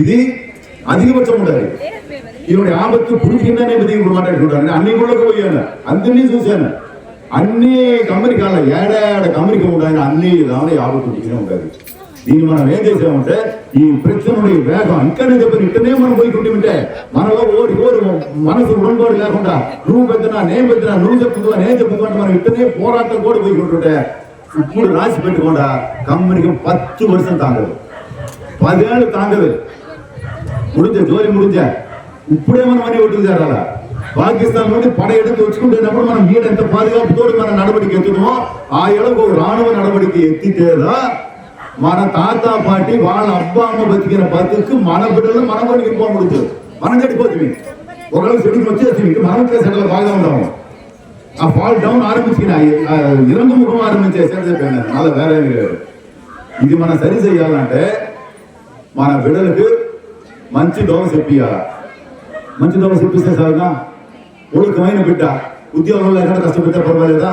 இது அதிகபட்சம் கூடாது இவருடைய ஆபத்து புரிஞ்சு பதிவு கொடுக்க மாட்டேன் அன்னைக்குள்ளக்கு போய் அன்னையும் சூசேன அன்னே கம்பெனி காலம் ஏட கம்பெனி கூடாது அன்னையை தானே ஆபத்து குடிக்கிறே உண்டாது மன வேண்டிய சேவன்ட்ட நீ பிரச்சனையுடைய வேகம் இங்க நீங்க இத்தனையே மனம் போய் கொண்டு விட்ட மனதோ ஓடி மனசு உடன்பாடு இல்லாமண்டா ரூ பெத்தனா நேம் பெத்தனா நூல் தப்புவா நேஞ்ச புகாண்ட மனம் இத்தனையே கூட போய் கொண்டு விட்டேன் கூட ராசி பெற்றுக்கோண்டா கம்பெனிக்கும் பத்து வருஷம் தாங்குது பதினேழு தாங்குது ముడితే జోలి ముడితే ఇప్పుడే మనం అన్ని ఒడ్డులు చేరాలా పాకిస్తాన్ నుండి పడ ఎడుకు వచ్చుకుంటున్నప్పుడు మనం వీడు ఎంత పాదుగాపుతో మన నడవడికి ఎత్తుతామో ఆ ఎడకు రానువ నడవడికి ఎత్తితేదా మన తాత పాటి వాళ్ళ అబ్బా అమ్మ బతికిన బతుకు మన బిడ్డలు మన కొడుకు ఇంపాముడుతు మనం గడిపోతుంది ఒకవేళ సెటిల్ వచ్చేసి మనం సెటిల్ బాగా ఉంటాము ఆ ఫాల్ డౌన్ ఆరంభించిన ఇరంగు ముఖం ఆరంభించే సెటిల్ చెప్పాను అలా వేరే ఇది మనం సరి చేయాలంటే మన బిడ్డలకు మంచి దోమ చెప్పియాల మంచి దోమ చెప్పిస్తే సాగునా ఉడకమైన బిడ్డ ఉద్యోగంలో ఎక్కడ కష్టపెట్టారు పర్వాలేదా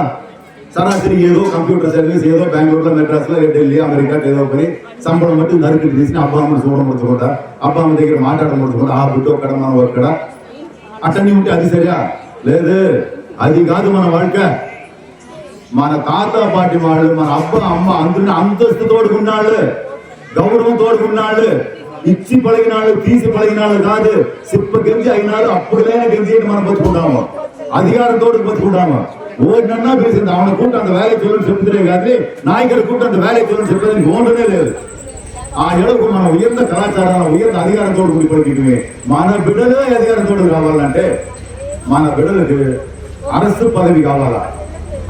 సరాసరి ఏదో కంప్యూటర్ సర్వీస్ ఏదో బెంగళూరులో మెడ్రాస్లో ఢిల్లీ అమెరికా ఏదో పని సంబడం బట్టి నరికి తీసి అబ్బామ్మ చూడడం పడుతుకుంటా అబ్బామ్మ దగ్గర మాట్లాడడం పడుతుకుంటా ఆ బిడ్డ ఒక్కడ మనం ఒక్కడ అట్లనే ఉంటే అది సరియా లేదు అది కాదు మన వాళ్ళక మన తాత పాటి వాళ్ళు మన అబ్బా అమ్మ అందరిని అంతస్తు తోడుకున్నాళ్ళు గౌరవం తోడుకున్నాళ్ళు இச்சி பழகினாலும் தீசு பழகினாலும் காது சிப்ப கெஞ்சி ஆகினாலும் அப்படிதான் கெஞ்சி மனம் பத்து கூட்டாங்க அதிகாரத்தோடு பத்து கூட்டாங்க ஓடினா பேசுறது அவனை கூட்டம் அந்த வேலை சொல்லு சொல்லுறே காதிரி நாய்கரை கூட்டம் அந்த வேலை சொல்லு சொல்லுறது ஒன்றுமே இல்லை ஆயிடக்கு மன உயர்ந்த கலாச்சாரம் உயர்ந்த அதிகாரத்தோடு கூடி படிக்கணுமே மன அதிகாரத்தோடு காவலாண்டே மன அரசு பதவி காவலா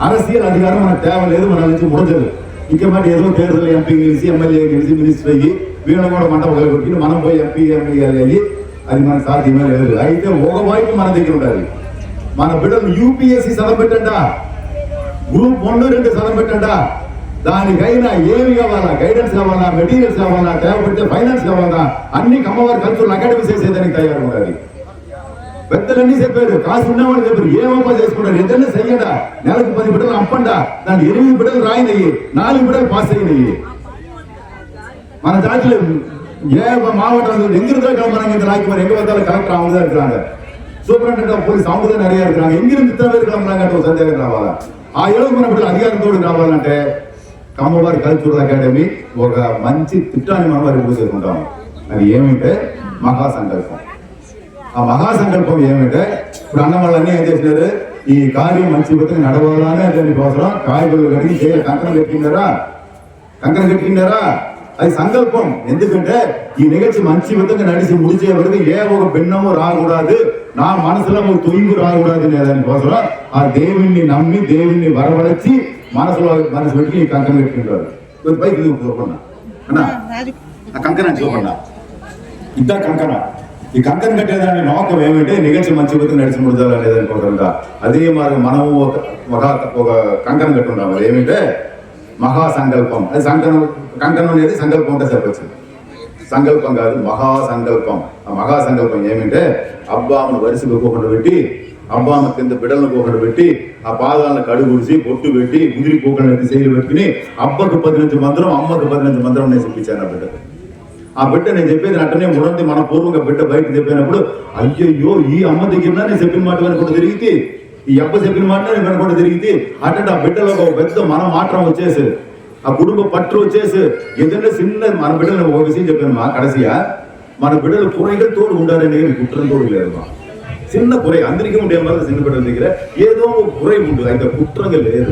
அரசியல் அதிகாரம் தேவையில்லை எதுவும் முடிஞ்சது இங்க மாதிரி எதுவும் தேர்தல் எம்பி கெழுச்சி எம்எல்ஏ கெழுச்சி மினிஸ்டர் వీళ్ళని కూడా మంట వదిలిపెట్టి మనం పోయి ఎంపీ ఎంపీ వెళ్ళి అది మనకు సాధ్యమే లేదు అయితే ఒకవైపు మన దగ్గర ఉండాలి మన బిడ్డలు యూపీఎస్సీ చదవబెట్టంట గ్రూప్ వన్ రెండు చదవబెట్టంట దానికైనా ఏమి కావాలా గైడెన్స్ కావాలా మెటీరియల్స్ కావాలా తేవబడితే ఫైనాన్స్ కావాలా అన్ని కమ్మవారి ఖర్చులు అకాడమీ చేసేదానికి తయారు ఉండాలి పెద్దలన్నీ చెప్పారు కాసు ఉన్నవాళ్ళు చెప్పారు ఏమప్ప చేసుకుంటారు ఇద్దరిని చెయ్యడా నెలకు పది బిడ్డలు అంపండా దాన్ని ఎనిమిది బిడ్డలు రాయినయ్యి నాలుగు బిడ్డలు పాస్ అయినయ్యి మన జాతిలో ఏ மாவட்டம் எங்க இருந்தா கிளம்புறாங்க இந்த நாய்க்கு எங்க பார்த்தாலும் கலெக்டர் அவங்க தான் இருக்கிறாங்க சூப்பரண்டென்ட் போலீஸ் அவங்க தான் நிறைய இருக்கிறாங்க எங்கிருந்து இத்தனை பேர் கிளம்புறாங்கன்ற ஒரு சந்தேகம் ராவாலா ఆ ఏడు మనప్పుడు అధికారంతో రావాలంటే కామవారి కల్చరల్ అకాడమీ ఒక మంచి తిట్టాన్ని మనం రివ్యూ చేసుకుంటాము అది ఏమంటే మహాసంకల్పం ఆ మహాసంకల్పం ఏమంటే ఇప్పుడు అన్న వాళ్ళన్నీ ఏం చేసినారు ఈ కార్యం మంచి బతుకు నడవాలనే దానికోసం కాయగూరలు కడిగి కంకణం పెట్టిండారా కంకణం పెట్టిండారా அது சங்கல்பம் எந்துக்கிட்ட இந்த நிகழ்ச்சி மனுஷி வந்து நடிச்சு முடிச்ச வருது ஏ பெண்ணமும் ராகக்கூடாது நான் மனசுல ஒரு துணிவு ராகக்கூடாதுன்னு சொல்றோம் ஆ தேவினி நம்பி தேவினி வரவழைச்சி மனசுல மனசு வெட்டி நீ கங்கம் கட்டுறாரு ஒரு பைக் இது பண்ணா இதான் கங்கணம் நீ கங்கம் கட்டியதான நோக்கம் வேண்டிய நிகழ்ச்சி மனுஷி வந்து நடிச்சு முடிஞ்சாலும் சொல்றேன்டா அதே மாதிரி மனமும் கங்கணம் கட்டுறாங்க ஏமிட்டு మహాసంకల్పం అది సంకల్పం కంకణం అనేది సంకల్పం అంటే చెప్పొచ్చింది సంకల్పం కాదు మహాసంకల్పం ఆ మహాసంకల్పం ఏమంటే అబ్బామను వరుసగా కోకుండా పెట్టి అబ్బామ కింద బిడలను కోకుండా పెట్టి ఆ పాదాలను కడుగుడిసి బొట్టు పెట్టి ఉదిరి కోకుండా పెట్టి చేతులు పెట్టుకుని అబ్బకు పదినంచు మంత్రం అమ్మకు పదినంచు మంత్రం నేను చెప్పించాను ఆ బిడ్డకు ఆ బిడ్డ నేను చెప్పేది అట్టనే మూడంతి మన పూర్వంగా బిడ్డ బయట చెప్పినప్పుడు అయ్యయ్యో ఈ అమ్మ దగ్గర నేను చెప్పిన మాట కూడా తిరిగితే ఎప్ప చెప్పిన మాటనే వినకుండా జరిగింది అట్ట బిడ్డలకు పెద్ద మన మాత్రం వచ్చేసి ఆ కుటుంబ పట్టు వచ్చేసి ఏదైనా చిన్న మన బిడ్డలు ఒక విషయం చెప్పాను మా కడసియా మన బిడ్డలు కురైగా తోడు ఉండాలని కుట్రం తోడు లేదు మా చిన్న కురై అందరికీ ఉండే మరి చిన్న బిడ్డల దగ్గర ఏదో కురై ఉంటుంది అయితే కుట్రంగా లేదు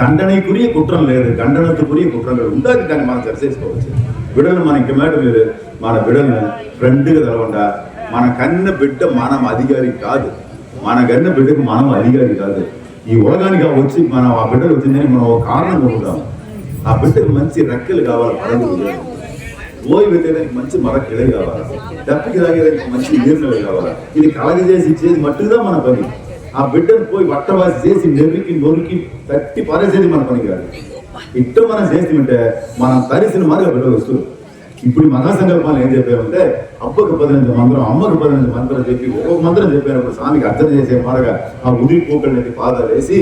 దండనైకుரிய కుట్రం లేదు దండనతుకుரிய కుట్రంగా ఉండదు కానీ మనం సరి చేసుకోవచ్చు బిడ్డలు మన ఇంక మేడం లేదు మన బిడ్డలను ఫ్రెండ్గా తెలవండా మన కన్న బిడ్డ మనం అధికారి కాదు మన గన్న బిడ్డకు మనం అధికారి కాదు ఈ ఓగానికి వచ్చి మనం ఆ బిడ్డకు వచ్చిందని మనం ఒక కారణం పొందుతాం ఆ బిడ్డకు మంచి రెక్కలు కావాలి ఓయి పెట్టేదానికి మంచి మర కిడ కావాలి దప్పికి తాగేదానికి మంచి నీళ్ళు కావాలి ఇది కలగజేసి ఇచ్చేది మట్టుగా మన పని ఆ బిడ్డను పోయి వట్టవాసి చేసి నెరికి నొరికి తట్టి పారేసేది మన పని కాదు ఇట్ట మనం చేసి ఉంటే మనం తరిసిన మరొక బిడ్డలు వస్తుంది ఇప్పుడు మహా సంకల్పాలు ఏం చెప్పామంటే అబ్బకు పదినంత మంత్రం అమ్మకు పదినంత మంత్రం చెప్పి ఒక్కొక్క మంత్రం చెప్పినప్పుడు స్వామికి అర్థం చేసే మారగా ఆ ఉదిరి పూకలనేది పాదాలు వేసి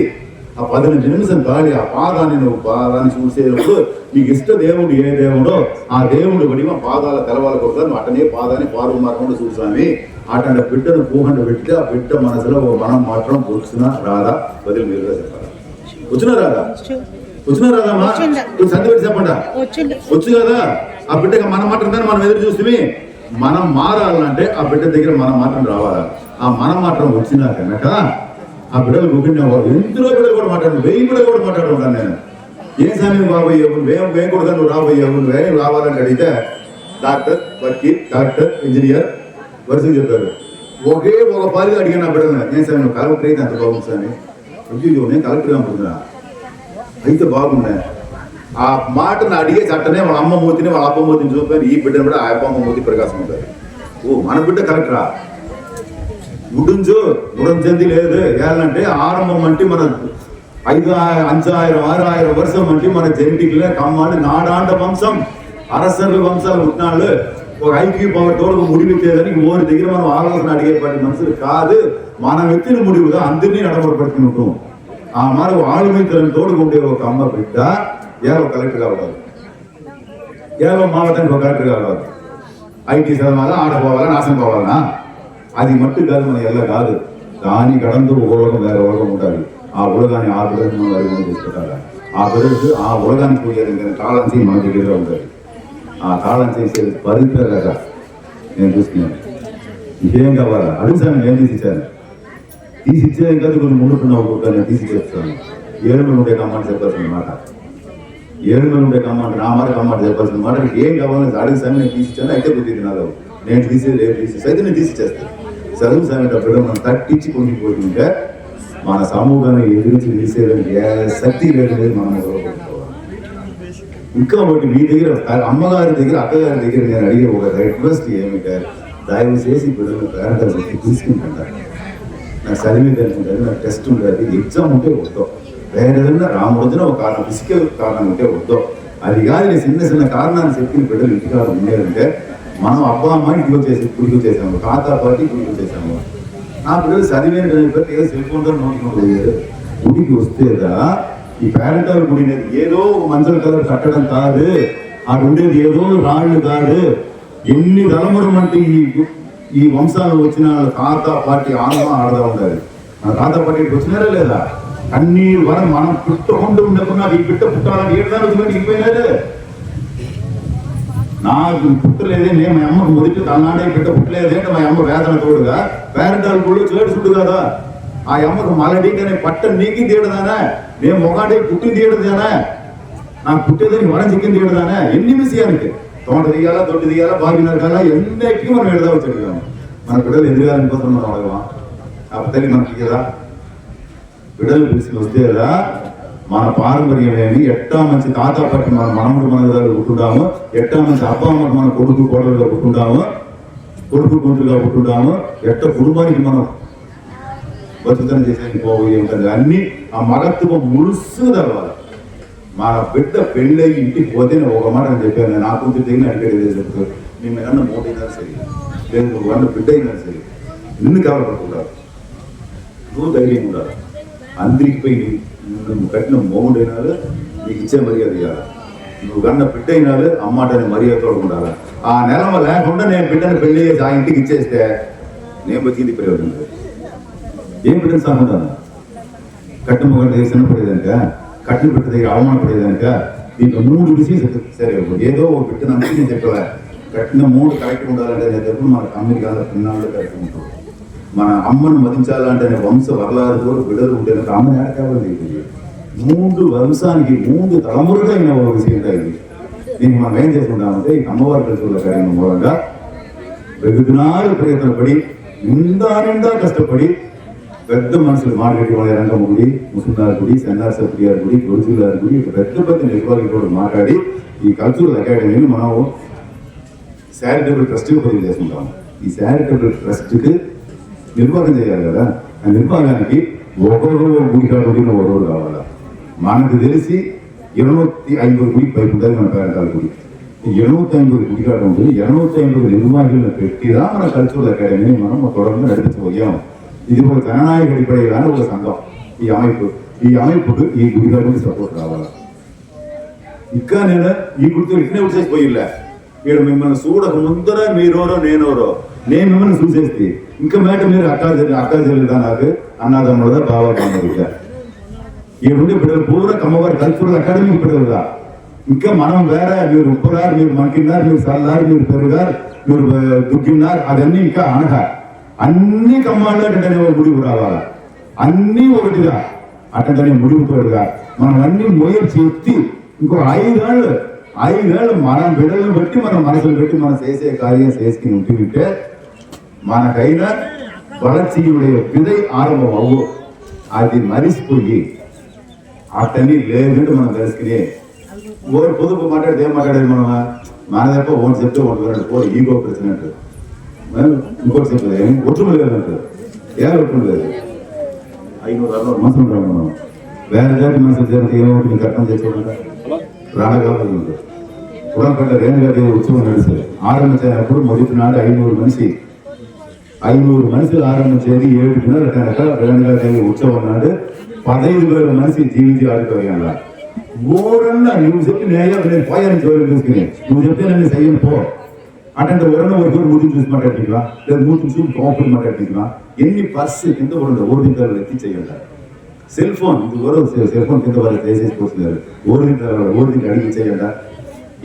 ఆ పదిహేను నిమిషం దాడి ఆ పాదాన్ని నువ్వు పాదాన్ని చూసేటప్పుడు నీకు ఇష్ట దేవుడు ఏ దేవుడో ఆ దేవుడు బడి పాదాల తెలవాలకు కూడా నువ్వు అటనే పాదాన్ని పారు మార్కుండా చూసామి అటువంటి బిడ్డను పూహండ పెట్టి ఆ బిడ్డ మనసులో మనం మాత్రం కూర్చున్నా రాదా బదులు మీరు చెప్పాలి కూర్చున్నా రాదా వచ్చినా రాదమ్మా నువ్వు సంధి పెట్టి చెప్పండా వచ్చు కదా ఆ బిడ్డకి మన మాట ఉందని మనం ఎదురు చూస్తే మనం మారాలంటే ఆ బిడ్డ దగ్గర మన మాటం రావాలా ఆ మన మాటం వచ్చినా కనుక ఆ బిడ్డలు ముగ్గురినేవారు ఇందులో బిడ్డలు కూడా మాట్లాడు వెయ్యి బిడ్డలు కూడా మాట్లాడుకుంటాను నేను ఏం సమయం బాబోయ్యావు వేం వేం కూడా నువ్వు రాబోయ్యావు నువ్వు ఏం రావాలని అడిగితే డాక్టర్ వకీల్ డాక్టర్ ఇంజనీర్ వరుసగా చెప్పారు ఒకే ఒక పారిగా అడిగాను ఆ బిడ్డలను ఏం సమయం కలెక్టర్ అయితే అంత బాగుంది సార్ అయ్యో నేను కలెక్టర్గా అనుకుంటున్నాను ఇంత బాగున్నాయి ఆ మాటను అడిగే చట్టనే వాళ్ళ అమ్మ మూతిని వాళ్ళ అప్ప మూతిని చూపారు ఈ బిడ్డను కూడా ఆ అప్పమ్మ మూతి ప్రకాశం ఉంటుంది ఓ మన బిడ్డ రా గుడించు గుడించింది లేదు ఏదంటే ఆరంభం అంటే మన ఐదు అంచాయిరం ఆறாயிரம் வருஷம் అంటే మన జెనెటిక్లో కమ్మాని నాడాండ వంశం అరసరుల వంశాలు ఉంటున్నాళ్ళు ఒక ఐక్యూ పవర్ తోడు ముడిపెట్టేదని ఓరి దగ్గర మనం ఆలోచన అడిగే పని మనుషులు కాదు మన వ్యక్తిని ముడివుగా అందరినీ నడవబడుకుంటాం ಆ ಮಾನವ ಆಳುಮೆ திறன் ತೋಡಿಕೊಂಡಿರುವ ಕಮ್ಮ ಬಿದ್ದ ಯಾವ ಕಲೆಕ್ಟರ್ ಆಗಬಾರದು ಯಾವ இப்போ கலெக்டர் ஆகாது ஐடி சதமான ஆட போவாங்க நாசம் போவாங்கண்ணா அது மட்டும் காது எல்லாம் காது தானி கடந்து உலகம் வேற உலகம் உண்டாது ஆ உலகானி ஆ பிறகு வருமானம் ஆ பிறகு ஆ உலகானி கூடியதுங்கிற காலாந்தி மாற்றிக்கிட்டு வந்தாரு ஆ காலாந்தி பருத்த ராஜா என் கிருஷ்ணன் ஏங்க வர அடிசாமி ஏந்திச்சாரு తీసిచ్చేయం కాదు కొన్ని ముందుకున్న ఒక్కొక్కరిని తీసుకెళ్తాను ఏడుమలు ఉండే కమ్మని చెప్పాల్సిన మాట ఏడుమలు ఉండే కమ్మని రామారి కమ్మని చెప్పాల్సిన మాట ఏం కావాలని అడిగి సార్ నేను తీసిచ్చాను అయితే కొద్దిగా నాలో నేను తీసేది రేపు తీసేసి అయితే నేను తీసిచ్చేస్తాను చదువు సానేటప్పుడు మనం తట్టించి కొనిపోతుంటే మన సమూహాన్ని ఎదురించి తీసేయడానికి ఏ శక్తి లేదని మనం ఇంకా ఒకటి మీ దగ్గర అమ్మగారి దగ్గర అక్కగారి దగ్గర నేను అడిగే ఒక రిక్వెస్ట్ ఏమిటంటే దయచేసి బిడ్డలను పేరెంట్ తీసుకుంటాను నాకు చదివింది అనుకుంటాను నాకు టెస్ట్ ఉండదు ఎగ్జామ్ ఉంటే వద్దో వేరే ఏదైనా రామొద్దున ఒక కారణం ఫిజికల్ కారణం ఉంటే వద్దో అది కానీ నేను చిన్న చిన్న కారణాన్ని చెప్పిన బిడ్డలు ఇంటికాడ ఉండేదంటే మనం అబ్బా అమ్మాయిని ఇదిగో చేసి గుడికి చేసాము తాత పాటి గుడికి చేసాము నా పిల్లలు చదివేది చెప్పారు ఏదో సెల్ ఫోన్తో నోటుకుంటూ పోయారు గుడికి వస్తేదా ఈ పేరంటాల గుడి ఏదో మంచం కలర్ కట్టడం కాదు ఆడు ఉండేది ఏదో రాళ్ళు కాదు ఎన్ని తలమురం అంటే ఈ ఈ వంశాలు వచ్చిన తాత పార్టీ ఆనందం ఆడదా ఉండాలి మన తాత పార్టీ వచ్చినారా లేదా అన్ని వరం మనం పుట్టకుండా ఉండకుండా ఈ బిడ్డ పుట్టాలని ఏడాది ఇవ్వలేదు నాకు పుట్టలేదే నేను మా అమ్మకు మొదటి తన్నాడే బిడ్డ పుట్టలేదే మా అమ్మ వేదన తోడుగా పేరెంటాలు కూడా చేడుచుడు కదా ఆ అమ్మకు మలడీగానే పట్ట నీకి తీయడదానా నేను మొగాడే పుట్టి తీయడదానా నాకు పుట్టేదని వరం చిక్కింది తీయడదానా ఎన్ని మిస్ అనికే தோன்றதையால தோன்றதையால பாவினர்களா என்னைக்கும் நம்ம எழுத வச்சிருக்கோம் நம்ம விடல் எதிர்காலம் பத்திரம் வளருவோம் அப்ப தெரியும் நம்பிக்கையா விடல் வித்தியதா மன பாரம்பரியம் வேண்டி எட்டாம் மனுஷன் தாத்தா பற்றி மன மனமுடு மனதாக விட்டுண்டாமோ எட்டாம் மனுஷன் அப்பா அம்மா மன கொடுப்பு கோடல்களை விட்டுண்டாமோ கொடுப்பு கொண்டுகளை விட்டுண்டாமோ எட்ட குடும்பத்துக்கு மனம் பத்து தனி போகையும் அன்னி ஆ மகத்துவம் முழுசு தருவாங்க మా బిడ్డ పెళ్ళి ఇంటికి పోతే నేను ఒక మాట అని చెప్పాను నా కూతురు దగ్గర అడిగాడు చెప్తాను మేము ఏమన్నా మోటైనా సరే లేదు వాళ్ళ బిడ్డ అయినా సరే నిన్ను కావాలనుకుంటారు నువ్వు ధైర్యం ఉండాలి అందరికి పోయి నువ్వు కట్టిన మోముడైనాలు నీకు ఇచ్చే మర్యాద ఇవ్వాలి నువ్వు కన్న బిడ్డ అయినాలు అమ్మాటనే మర్యాదతో ఉండాలి ఆ నెల లేకుండా నేను బిడ్డను పెళ్ళి చేసి ఆ ఇంటికి ఇచ్చేస్తే నేను బతికింది ప్రయోజనం ఏం బిడ్డను సంబంధం కట్టుమొగలు చేసినప్పుడు ఏదంటే கட்டுப்பட்டதை அவமானப்படுதுக்கா இந்த மூணு விஷயம் சரி ஏதோ ஒரு விட்டு நம்பிக்கை செட்டுவ கட்டின மூணு கரெக்ட் கொண்டாடு மன அமெரிக்காவில் பின்னாடி கரெக்ட் பண்ணுறோம் மன அம்மன் மதிச்சாலாண்டே வம்ச வரலாறு போல விடல் உண்டு எனக்கு அம்மன் யாருக்காவது இருக்கு மூன்று வம்சானிக்கு மூன்று தலைமுறை தான் என்ன ஒரு விஷயம் தான் இருக்கு நீங்க நான் வேண்டிய சொன்னாமட்டே அம்மவார்கள் சொல்ல காரியம் மூலம் வெகு நாள் பிரயத்தனப்படி இந்த ஆண்டு கஷ்டப்படி పెద్ద మనుషులు మార్కెట్ వాళ్ళ రంగముడి ముసునార్గుడి సన్నాసప్రియార్గుడి రోజులార్గుడి పెద్ద పెద్ద నిర్వాహకులు కూడా మాట్లాడి ఈ కల్చరల్ అకాడమీని మనం శారిటబుల్ ట్రస్ట్కి బదిలీ చేసుకుంటాము ఈ శారిటబుల్ ట్రస్ట్కి నిర్వహణ చేయాలి కదా ఆ నిర్వహణానికి ఒక్కొక్కరు గుడికాడుడిన ఒకరు కావాలా మనకు తెలిసి ఎనభై ఐదుగురు గుడికి పైపు ఉంటుంది మన పేరంటాల గుడి ఎనభై ఐదుగురు గుడికాడు ఉంటుంది ఎనభై ఐదుగురు నిర్వాహకులను పెట్టిదా మన కల్చరల్ అకాడమీని మనం తొడగా నడిపించబోయాము இது ஒரு ஜனநாயக அடிப்படையிலான ஒரு சங்கம் அமைப்பு இ அமைப்புக்கு இ சப்போர்ட் ஆகலாம் இக்கா நேர இ கொடுத்து இட்னே விசேஷம் போயில்ல இட சூட முந்திர மீரோரோ நேனோரோ நே மிம்மன் சுசேஷ்தி இங்கே மேட்டு அக்கா செல் அக்கா செல் தான் ஆகு அண்ணாதான் பாவா பண்ணிருக்க இது வந்து இப்படி பூர கமவர் கல்ச்சுரல் அகாடமி இப்படிதான் இங்க மனம் வேற நீர் உப்புறார் நீர் மக்கினார் நீர் சல்லார் நீர் பெருகார் நீர் துக்கினார் அதன்னி இங்க அணுகார் అన్ని కమ్మాళ్ళు అటెండ్ అనే గుడికి రావాలి అన్నీ ఒకటిగా అటెండ్ అనే ముడిపోయిగా మనం అన్ని ముయర్చి ఎత్తి ఇంకో ఐదేళ్ళు ఐదేళ్ళు మనం బిడ్డలను బట్టి మనం మనసులు పెట్టి మనం చేసే కార్యం చేసుకుని ఉంటుంటే మనకైనా వలచీయుடைய விதை ఆరంభం అవ్వు అది మరిసిపోయి అతని లేదంటే మనం తెలుసుకుని ఓరు పొదుపు మాట్లాడితే ఏం మాట్లాడారు మనం మన తప్ప ఓన్ చెప్తే ఓన్ పోరు ఈగో ప్రశ్న అంటారు இம்போர்ட் சம்பிரதாயம் ஒற்றுமை வேறு யார் ஒற்றுமை ஐநூறு அறுநூறு மாதம் ராமணம் வேற ஜாதி மாதம் சேர்த்து ஏன் கட்டணம் சேர்த்து ராணகாலம் உடம்பட்ட ரேணுகாதி உற்சவம் நடிச்சு ஆரம்பிச்சப்போ மதிப்பு நாடு ஐநூறு மனுஷி ஐநூறு மனசு ஆரம்பிச்சது ஏழு பின்னா ரெண்டு ரேணுகாதி உற்சவம் நாடு பதினைது பேர் மனசு ஜீவிச்சு ஆடுக்க வைக்கலாம் ஓரன்னா நீ செப்பி நேரம் போய் எனக்கு சொல்லி நீ செய்யணும் போ ஆனா இந்த உறவு ஒரு ஒரு மூட்டு நியூஸ் மாதிரி எண்ணி பஸ் எந்த ஒரு ஓடுகின்ற எத்தி செய்யல செல்போன் இந்த உறவு செல்போன் எந்த வர தேசிய போஸ்ட் ஓடுகின்ற ஓடுகின்ற அடிக்க செய்யல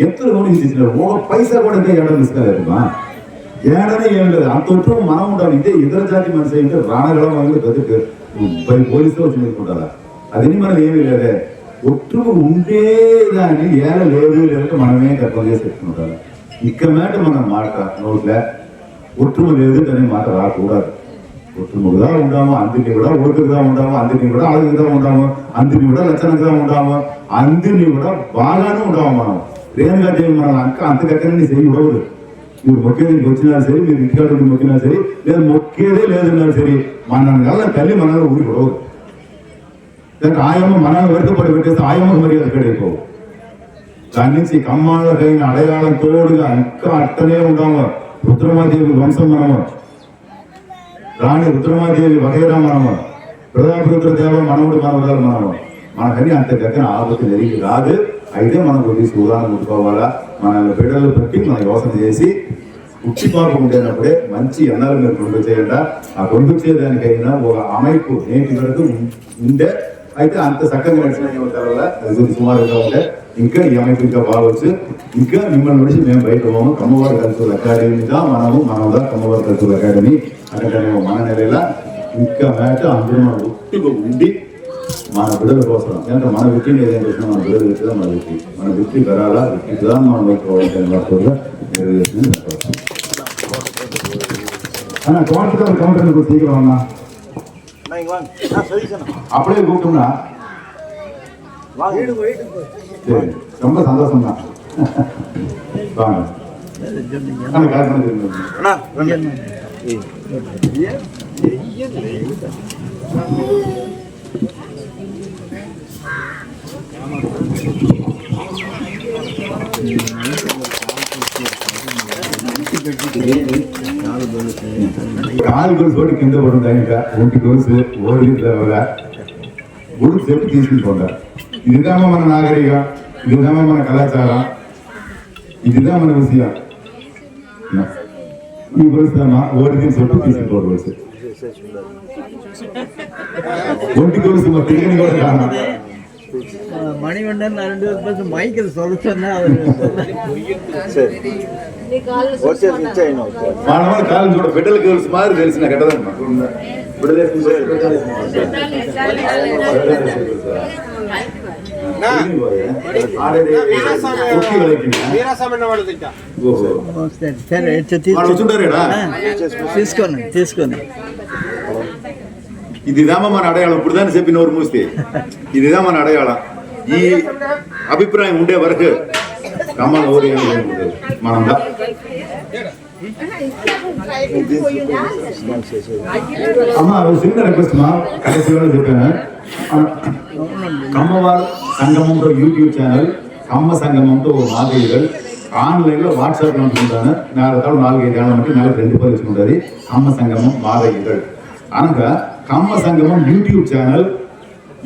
எத்தனை மூணு நியூஸ் செய்யல பைசா கூட இந்த இடம் மிஸ் தான் இருக்குமா ஏனவே ஏழு அந்த ஒற்றும் மனம் உண்டாது இதே இதர ஜாதி பை போலீஸோ சொல்லி அது இனி மனம் ஏமே இல்லாத ஒற்றுமை உண்டே ஏழை லேபிள் இருக்க மனமே தற்போதைய செக் பண்ணுறாங்க இக்கமேட்டு மனம் மாட்டான் நோக்கில் ஒற்றுமை இருந்து தன்னை மாற்ற வரக்கூடாது ஒற்றுமை தான் உண்டாமோ அந்தினி விட ஒழுக்கு தான் உண்டாமோ அந்தினி விட அழகு தான் உண்டாமோ அந்தினி விட லட்சணுக்கு தான் உண்டாமோ அந்தினி விட பாலானும் உண்டாமோ மனம் ரேன் கட்டையும் மனம் அந்த கட்டணம் நீ செய்ய விடவுது இவர் மொக்கியதை கொச்சினாலும் சரி நீ நிக்காடு மொக்கினாலும் சரி வேறு மொக்கியதே லேதுனாலும் சரி மன்னன் தள்ளி மனதை ஊறி விடவுது ஆயமும் மனம் வருத்தப்பட்டு விட்டு ஆயமும் மரியாதை கிடையாது போகும் கன்னிசி கம்மாளர்களின் அடையாளத்தோடு அக்கா அத்தனையே உண்டாங்க ருத்ரமாதேவி வம்சம் மனவர் ராணி ருத்ரமாதேவி வகைரா மனவர் ప్రజాభివృద్ధి దేవడం మనవుడు మనవదారు మనవం మనకని అంత దగ్గర ఆపత్తి జరిగి రాదు అయితే మనం కొన్ని స్థూలాన్ని ముట్టుకోవాలా మన బిడ్డలు పెట్టి మన యోచన చేసి ఉచ్చి పాపం ఉండేటప్పుడే మంచి అన్నారు మీరు రెండు చేయండి ఆ రెండు చేయడానికైనా ఒక అమైపు నేటి వరకు ఉండే అయితే అంత చక్కగా నడిచిన యువత వల్ల అది సుమారుగా ఉండే ఇంకా ఈ ఆమెకు ఇంకా బాగొచ్చు ఇంకా మిమ్మల్ని గురించి మేము బయట పోము కమ్మవారి కల్చరల్ అకాడమీ దా మనము మనదా కమ్మవారి కల్చరల్ అకాడమీ అంటే మన నెలల ఇంకా మేట అందరూ మన ఒట్టిగా ఉండి మన బిడ్డల కోసం ఎందుకంటే మన విక్కిని ఏం చేసినా మన బిడ్డలు పెట్టదా మన విక్కి మన విక్కి బరాలా విక్కి మనం వైపు అన్న కౌంటర్ కౌంటర్ తీగలన్నా அப்படியே கூப்பிட்டோம்னா ரொம்ப சந்தோஷம் தான் வாங்க కాలు కొలుసుకొని కింద పడుతుంది ఇంకా ఒంటి కొలుసు ఓడి గుడి చెప్పు తీసుకుని పొందారు ఇదిదామా మన నాగరిక ఇదిదామా మన కళాచారం ఇదిదా మన విషయం ఈ ప్రస్తుతం ఓడికి సొట్టు తీసుకోవచ్చు ஒன்றுக்கு ஒரு சும்மா திரும்பி கூட காணும் மணிவண்ணன் நான் ரெண்டு பேரும் பேச மைக்கில் சொல்ல சொன்னேன் மாணவன் காலேஜ் கூட பெடல் கேர்ள்ஸ் மாதிரி தெரிச்சு நான் கெட்டதான் விடுதலை తీసుకోండి తీసుకోండి ఇదిదామా మన అడయాళం ఇప్పుడు దాన్ని చెప్పి నోరు మూస్తే ఇదిదా మన అడయాళం ఈ అభిప్రాయం ఉండే వరకు కమ్మలు ఓరి మనం అమ్మ చిన్న రిక్వెస్ట్ మా కలిసి చెప్పాను కమ్మవారు சங்கமம்ன்ற யூடியூப் சேனல் கம்ம சங்கமம்ன்ற ஒரு மாதிரிகள் ஆன்லைன்ல வாட்ஸ்அப் நோட் பண்றாங்க நாலு கை மட்டும் நேரம் ரெண்டு பேர் வச்சு சொல்றாரு கம்ம சங்கமம் மாதிரிகள் அங்க கம்ம சங்கமம் யூடியூப் சேனல்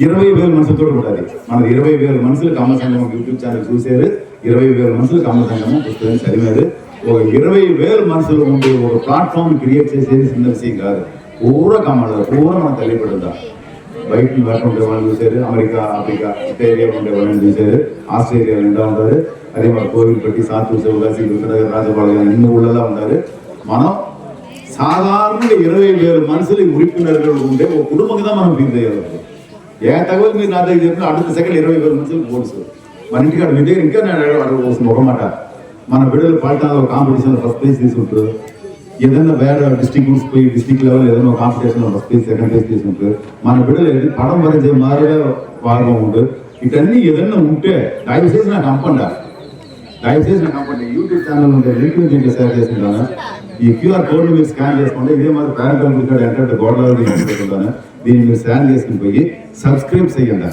இருபது பேர் மனசத்தோட கூடாது மனது இருபது பேர் மனசுல கம்ம சங்கமம் யூடியூப் சேனல் சூசேரு இருபது பேர் மனசுல கம்ம சங்கமம் புத்தகம் சரிவாரு ஒரு இருபது பேர் மனசுல உண்டு ஒரு பிளாட்ஃபார்ம் கிரியேட் செய்ய சின்ன விஷயம் காது பூரா கம்மல பூரா நான் தள்ளிப்பட்டிருந்தேன் பிரைட்டன் வேப்பன்றை வளர்ந்துச்சாரு அமெரிக்கா ஆப்பிரிக்கா இத்தாலியா ஒன்றை வளர்ந்துச்சாரு ஆஸ்திரேலியா ரெண்டாம் வந்தாரு அதே மாதிரி கோவில் கோவில்பட்டி சாத்தூர் சிவகாசி கிருஷ்ணகர் ராஜபாளையம் இன்னும் உள்ளதான் வந்தாரு மனம் சாதாரண இருபது பேர் மனசுல உறுப்பினர்கள் உண்டே ஒரு குடும்பங்க தான் மனம் பிரிந்தையா ஏன் தகவல் மீது நான் தெரிஞ்சு அடுத்த செகண்ட் இருபது பேர் மனசுல போடு சார் மன்னிட்டு காட்டு மீது இங்கே நான் போக மாட்டேன் மன விடுதலை பாட்டாத ஒரு காம்படிஷன் ஃபர்ஸ்ட் பிரைஸ் ఏదైనా వేరే డిస్టిక్ పోయి డిస్టిక్ లెవెల్ ఏదైనా కాంపిటీషన్లో ఫస్ట్ ప్లేస్ సెకండ్ ప్లేస్ తీసుకుంటే మన బిడ్డలు పడం వరచే మారిగా వాడడం ఉండు ఇటన్నీ ఏదైనా ఉంటే దయచేసి నాకు అంపండా దయచేసి నాకు అంపండి యూట్యూబ్ ఛానల్ ఉంటే లింక్ దీంట్లో షేర్ చేస్తుంటాను ఈ క్యూఆర్ కోడ్ని మీరు స్కాన్ చేసుకోండి ఇదే మాది బ్యాంక్ కంప్యూటర్ ఎంటర్ గోడలో పెట్టుకుంటాను దీన్ని మీరు స్కాన్ చేసుకుని పోయి సబ్స్క్రైబ్ చేయండి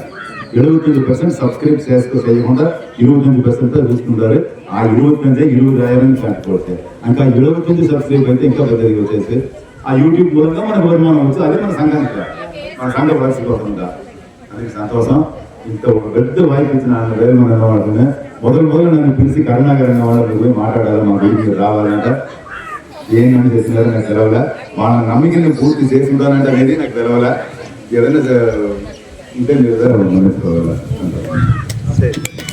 எழுபத்தஞ்சு பர்சன்ட் சப்ஸ்கிரைப் சேர்க்க செய்யకుండా இருபத்தஞ்சு பர்சன்ட் தான் చూసుకుంటారు ಆ ಇರುವತ್ತಂದ್ರೆ ಇರುವುದಾಯಿರಂ ಸಾಕೊಡುತ್ತೆ ಅಂಕ ಇಳುವತ್ತೊಂದು ಸಬ್ಸ್ಕ್ರೈಬ್ ಅಂತ ಇಂಕ ಬದಲಿಗೆ ಗೊತ್ತೈತೆ ಆ ಯೂಟ್ಯೂಬ್ ಮೂಲಕ మన வருమానం వచ్చి అదే మన సంఘం మన సంఘ వార్షికోకుండా అది సంతోషం ఇంత ఒక పెద్ద వాయిస్ ఇచ్చిన వేరే మన వాళ్ళని మొదలు మొదలు నన్ను పిలిచి కరుణాకరణ వాళ్ళని పోయి మాట్లాడాలి మా వీటికి రావాలంట ఏమని చేస్తున్నారో నాకు తెలవలే వాళ్ళ నమ్మిక నేను పూర్తి చేసుకుంటానంటే అనేది నాకు తెలవలే ఏదైనా ఉంటే మీరు ఏదైనా